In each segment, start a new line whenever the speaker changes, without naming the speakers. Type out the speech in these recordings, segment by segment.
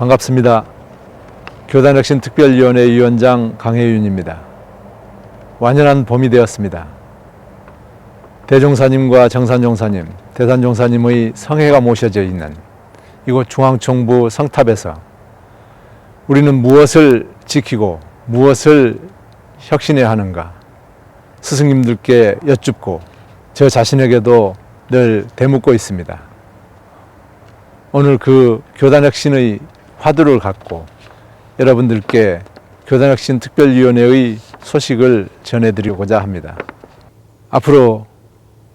반갑습니다. 교단혁신 특별위원회 위원장 강혜윤입니다. 완연한 봄이 되었습니다. 대종사님과 정산종사님, 대산종사님의 성회가 모셔져 있는 이곳 중앙정부 성탑에서 우리는 무엇을 지키고 무엇을 혁신해야 하는가 스승님들께 여쭙고 저 자신에게도 늘 되묻고 있습니다. 오늘 그 교단혁신의 화두를 갖고 여러분들께 교단혁신 특별위원회의 소식을 전해드리고자 합니다. 앞으로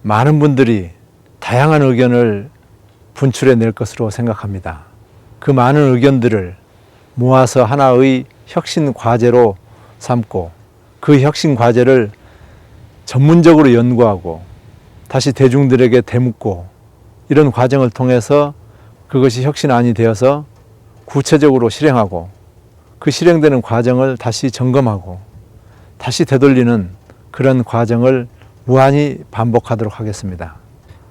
많은 분들이 다양한 의견을 분출해 낼 것으로 생각합니다. 그 많은 의견들을 모아서 하나의 혁신 과제로 삼고 그 혁신 과제를 전문적으로 연구하고 다시 대중들에게 되묻고 이런 과정을 통해서 그것이 혁신안이 되어서 구체적으로 실행하고 그 실행되는 과정을 다시 점검하고 다시 되돌리는 그런 과정을 무한히 반복하도록 하겠습니다.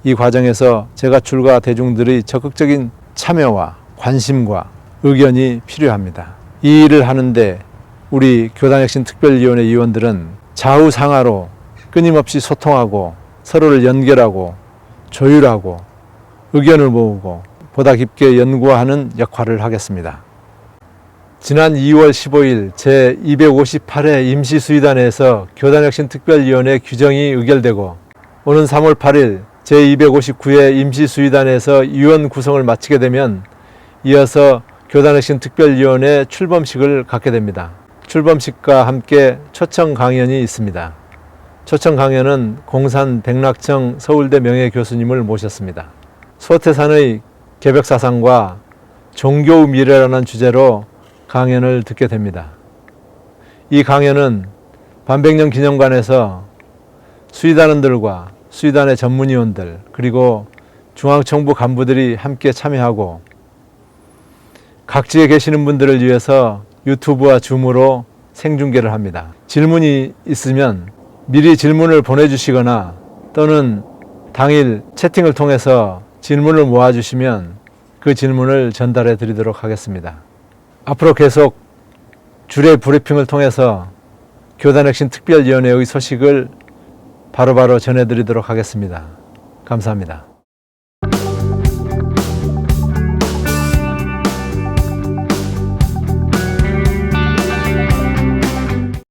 이 과정에서 제가 출과 대중들의 적극적인 참여와 관심과 의견이 필요합니다. 이 일을 하는데 우리 교단혁신 특별위원회 위원들은 좌우상하로 끊임없이 소통하고 서로를 연결하고 조율하고 의견을 모으고 보다 깊게 연구하는 역할을 하겠습니다. 지난 2월 15일 제258회 임시수의단에서 교단혁신특별위원회 규정이 의결되고 오는 3월 8일 제259회 임시수의단에서 위원 구성을 마치게 되면 이어서 교단혁신특별위원회 출범식을 갖게 됩니다. 출범식과 함께 초청 강연이 있습니다. 초청 강연은 공산 백락청 서울대 명예교수님을 모셨습니다. 소태산의 개벽 사상과 종교 미래라는 주제로 강연을 듣게 됩니다. 이 강연은 반백년 기념관에서 수의단원들과 수의단의 전문위원들 그리고 중앙정부 간부들이 함께 참여하고 각지에 계시는 분들을 위해서 유튜브와 줌으로 생중계를 합니다. 질문이 있으면 미리 질문을 보내주시거나 또는 당일 채팅을 통해서 질문을 모아주시면 그 질문을 전달해 드리도록 하겠습니다. 앞으로 계속 주례 브리핑을 통해서 교단혁신 특별위원회의 소식을 바로 바로 전해드리도록 하겠습니다. 감사합니다.